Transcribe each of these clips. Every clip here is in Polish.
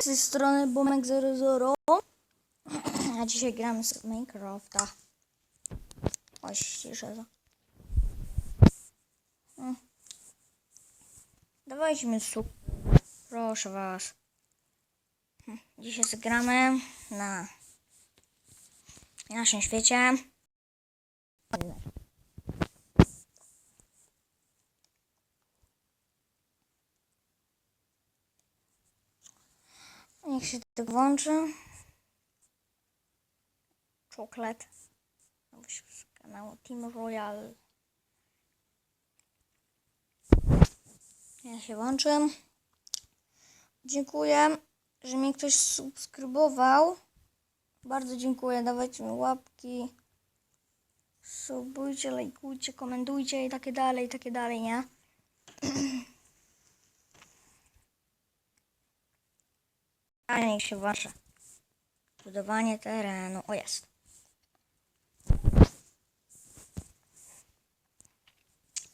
Z tej strony Bomek00 A dzisiaj gramy z Minecrafta. Oj, ściszę to Mm. Dawajcie sub Proszę was. Hmm, Dzisiaj zagramy na naszym świecie Niech się tak włączy. Czoklet. Z kanału Team Royal. Ja się włączę. Dziękuję, że mnie ktoś subskrybował. Bardzo dziękuję. Dawajcie mi łapki. Subujcie, lajkujcie, komentujcie i takie dalej, i takie dalej, nie? A niech się włącza. Budowanie terenu. O jest.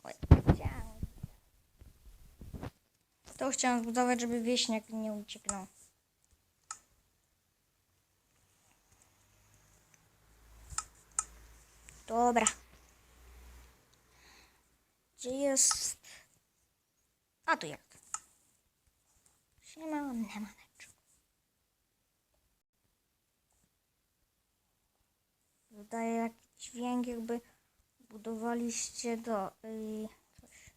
Oj. To chciałam zbudować, żeby wieśniak nie ucieknął. Dobra. Gdzie jest... A tu jest. Siema, nemaneczku. Wydaje jakiś dźwięk, jakby budowaliście do... Yy, coś.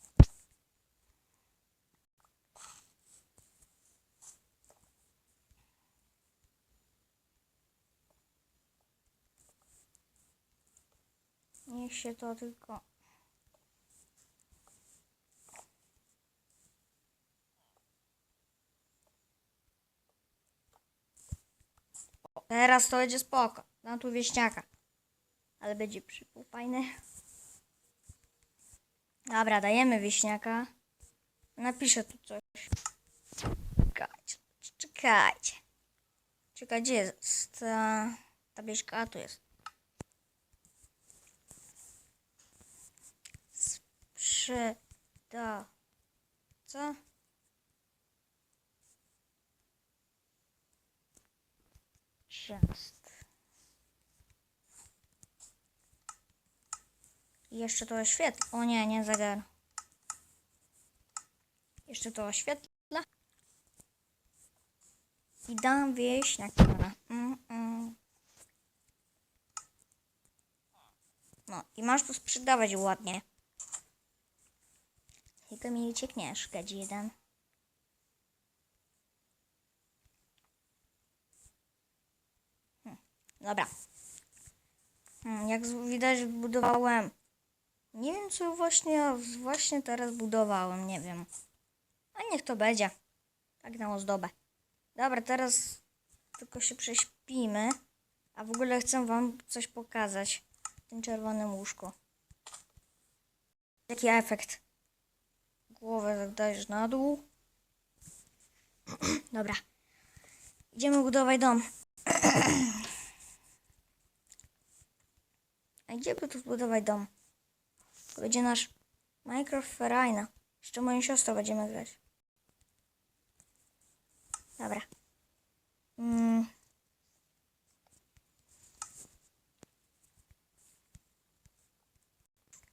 Niech się to tylko... Teraz to będzie spoko. Dam tu wieśniaka. Ale będzie przypół fajny. Dobra, dajemy wieśniaka. Napiszę tu coś. Czekajcie, czekajcie. Czekaj, gdzie jest ta, ta wieśka? A, tu jest. Sprzeda... Co? Just. Jeszcze to oświetla. O nie, nie zegar. Jeszcze to oświetla. I dam wieś na kamerę. Mm, mm. No i masz tu sprzedawać ładnie. Tylko mi uciekniesz, gadzi jeden. Hm, Dobra. Hmm, Jak widać budowałem. Nie wiem co właśnie, właśnie teraz budowałem, nie wiem. A niech to będzie. Tak na ozdobę. Dobra, teraz tylko się prześpimy. A w ogóle chcę wam coś pokazać. W tym czerwonym łóżku. Jaki efekt. Głowę tak dajesz na dół. Dobra. Idziemy budować dom. A gdzie by tu zbudować dom? To będzie nasz Minecraft Ferajna. Jeszcze moją siostrą będziemy grać. Dobra. Mm.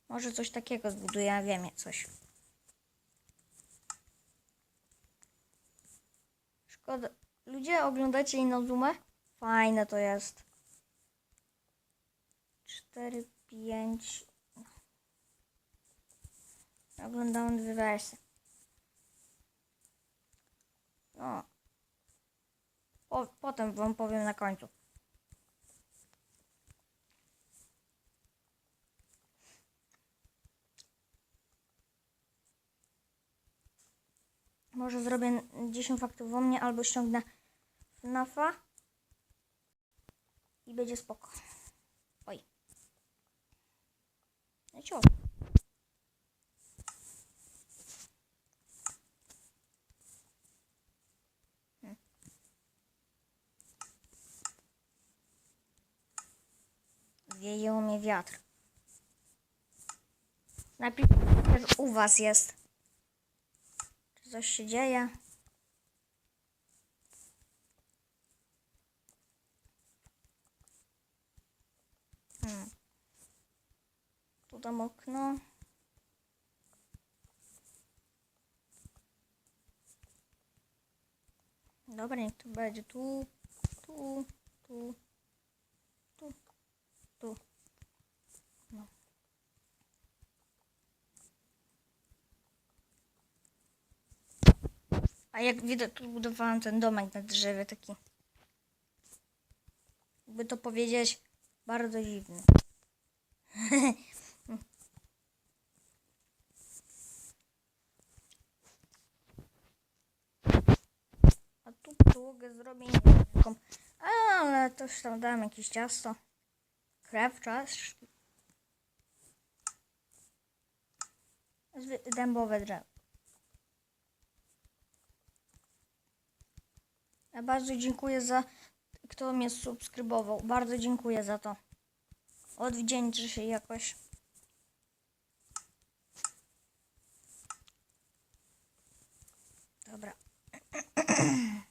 Może coś takiego zbuduję, ja wiem coś. Szkoda. Ludzie, oglądacie inną zoomę? Fajne to jest. 4, 5. Oglądałem dwie wersje. No. Po, potem wam powiem na końcu. Może zrobię 10 faktów o mnie, albo ściągnę FNAFa i będzie spoko. Oj. No. Hmm. wieje u mnie wiatr. Najpierw u was jest. Czy coś się dzieje? Hmm. Tu okno. Dobra, niech to będzie tu, tu, tu. Jak widać, tu budowałam ten domek na drzewie taki. By to powiedzieć, bardzo dziwny. A tu podłogę zrobię jaką. Ale też tam dałem jakieś ciasto. Krew, czas. Zwy- Dębowe drzewo. Bardzo dziękuję za kto mnie subskrybował. Bardzo dziękuję za to. Odwdzięczę się jakoś. Dobra.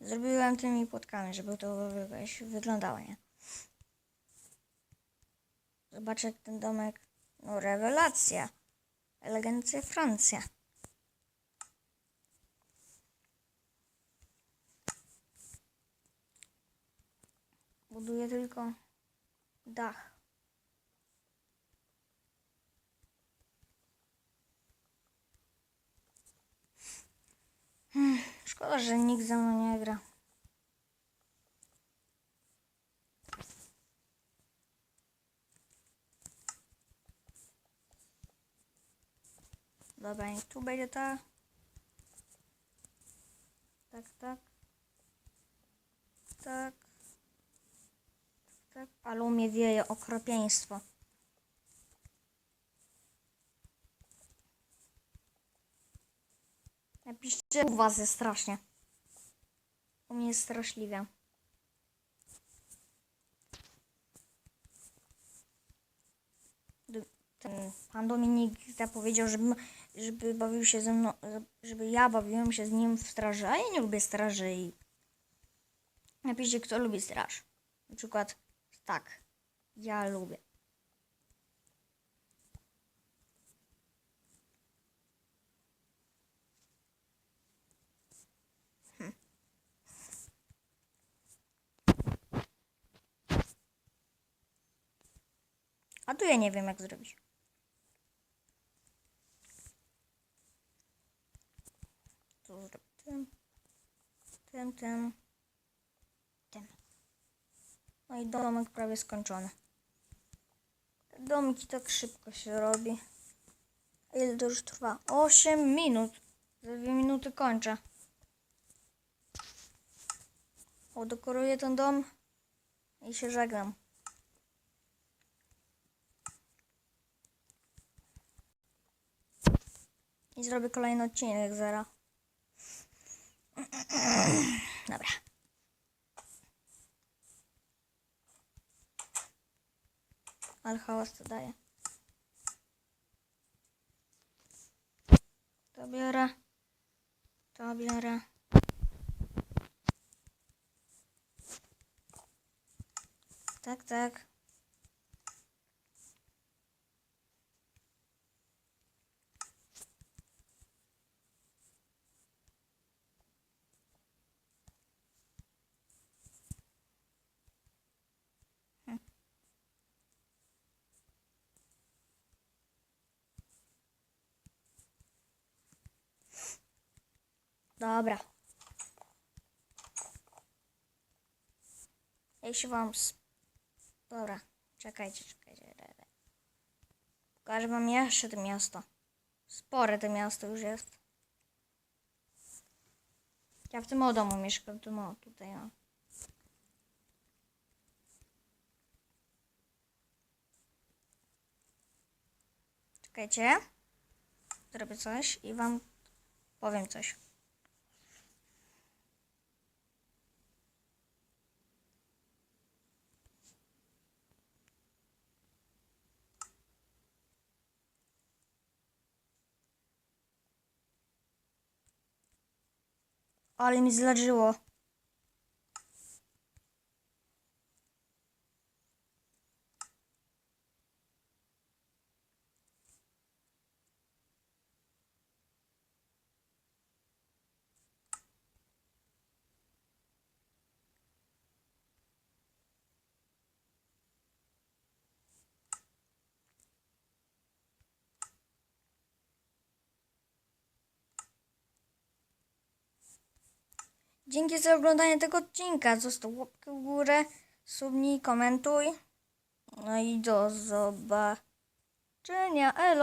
Zrobiłem tymi płotkami, żeby to jakoś wyglądało, nie? Zobacz jak ten domek. No rewelacja. Elegancja Francja. Buduję tylko dach. Hmm, szkoda, że nikt ze mną nie gra. Dobra, niech tu będzie ta. Tak, tak. Tak. U mnie wieje okropieństwo. Napiszcie, u was jest strasznie. U mnie jest straszliwie. Ten pan Dominik zapowiedział, żeby, żeby bawił się ze mną, żeby ja bawiłem się z nim w straży, a ja nie lubię straży napiszcie, kto lubi straż. Na przykład tak, ja lubię. Hm. A tu ja nie wiem, jak zrobić. Tu zrobię tym, tym, tym. No i domek prawie skończony. Domki tak szybko się robi. Ile to już trwa? 8 minut. Za 2 minuty kończę. O, dekoruję ten dom i się żegnam. I zrobię kolejny odcinek zera. Dobra. Ale hałas to daje. To biorę. To biorę. Tak, tak. Dobra. Jeśli wam... Dobra, czekajcie, czekajcie. Pokażę wam jeszcze to miasto. Spore to miasto już jest. Ja w tym o domu mieszkam, tu o, tutaj o. Czekajcie. Zrobię coś i wam powiem coś. Ale mi zladżyło. Dzięki za oglądanie tego odcinka. Zostaw łapkę w górę, subnij, komentuj. No i do zobaczenia. Elo.